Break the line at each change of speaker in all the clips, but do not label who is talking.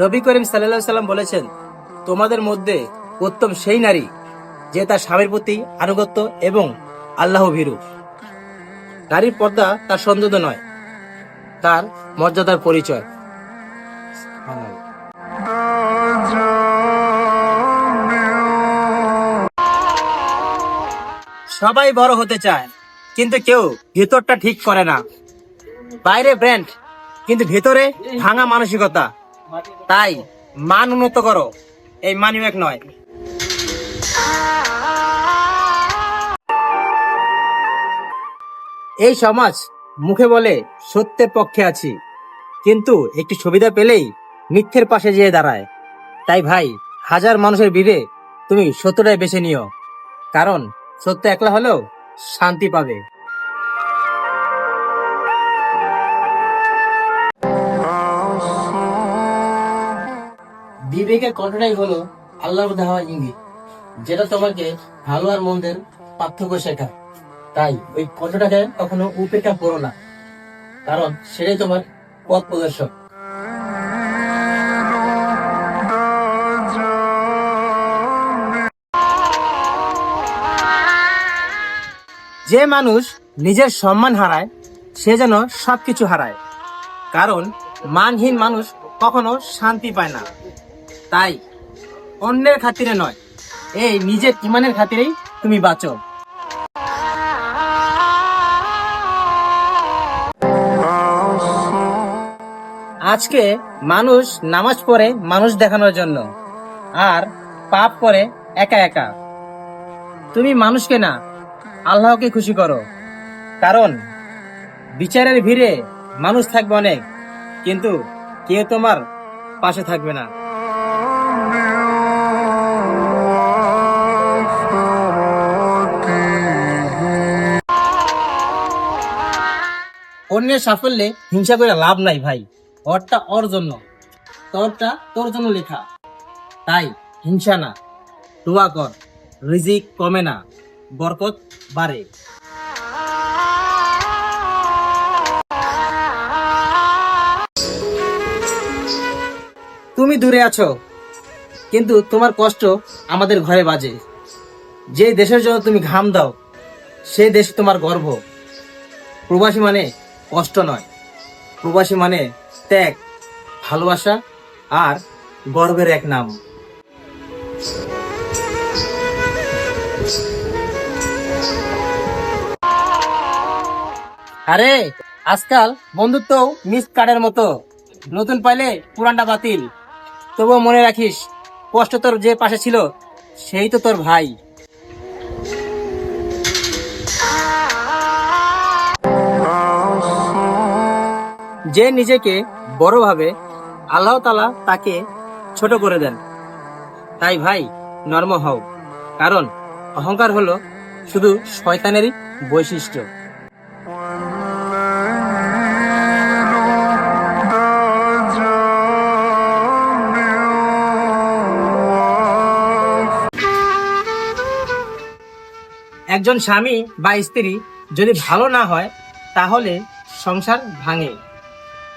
নবী করিম সাল্লাম বলেছেন, তোমাদের মধ্যে উত্তম সেই নারী যে তার স্বামীর প্রতি আনুগত্য এবং আল্লাহ ভীরু। নারীর পর্দা তার সৌন্দর্য নয়, তার মর্যাদার পরিচয়। সবাই বড় হতে চায়, কিন্তু কেউ ভিতরটা ঠিক করে না। বাইরে ব্র্যান্ড, কিন্তু ভিতরে ভাঙা মানসিকতা। তাই মান উন্নত করো। এই মানিব্যাগ নয়। এই সমাজ মুখে বলে সত্যের পক্ষে আছি, কিন্তু একটি সুবিধা পেলেই মিথ্যের পাশে যেয়ে দাঁড়ায়। তাই ভাই, হাজার মানুষের ভিড়ে তুমি সত্যটাই বেছে নিও, কারণ সত্য একলা হলেও শান্তি পাবে। বিবেকের কণ্ঠটাই হলো আল্লাহর দেওয়া ইঙ্গিত, যেটা তোমাকে ভালো আর মন্দের পার্থক্য শেখায়। তাই ওই কণ্ঠটাকে কখনো উপেক্ষা করো না, কারণ সেটাই তোমার পথ প্রদর্শক। যে মানুষ নিজের সম্মান হারায়, সে যেন সবকিছু হারায়, কারণ মানহীন মানুষ কখনো শান্তি পায় না। তাই অন্যের খাতিরে নয়। এই নিজের ইমানের খাতিরেই তুমি বাঁচো। আজকে মানুষ নামাজ পড়ে মানুষ দেখানোর জন্য, আর পাপ করে একা একা। তুমি মানুষকে না, আল্লাহকে খুশি করো। কারণ বিচারের ভিড়ে মানুষ থাকবে অনেক, কিন্তু কেউ তোমার পাশে থাকবে না। অন্যের সাফল্যে হিংসা করে লাভ নাই ভাই। ওরটা ওর জন্য। তোরটা তোর জন্য লেখা। তাই হিংসা না, দোয়া কর। রিজিক কমে না, বরকত বাড়ে। তুমি দূরে আছো, কিন্তু তোমার কষ্ট আমাদের ঘরে বাজে। যে দেশের জন্য তুমি ঘাম দাও, সেই দেশ তোমার গর্ব। প্রবাসী মানে কষ্ট নয়। প্রবাসী মানে ত্যাগ, ভালোবাসা আর গর্বের এক নাম। আরে, আজকাল বন্ধুত্ব মিস কার্ডের মতো। নতুন পাইলে পুরানটা বাতিল। তবুও মনে রাখিস, কষ্ট তোর যে পাশে ছিল, সেই তো তোর ভাই। যে নিজেকে বড় ভাবে আল্লাহ তালা তাকে ছোট করে দেন। তাই ভাই, নর্ম হও। কারণ অহংকার হলো শুধু শয়তানেরই বৈশিষ্ট্য। একজন স্বামী বা স্ত্রী যদি ভালো না হয়, তাহলে সংসার ভাঙে।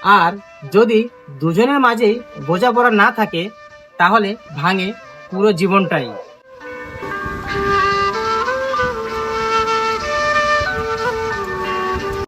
আর যদি দুজনের মাঝেই বোঝাপড়া না থাকে তাহলে ভাঙে পুরো জীবনটাই।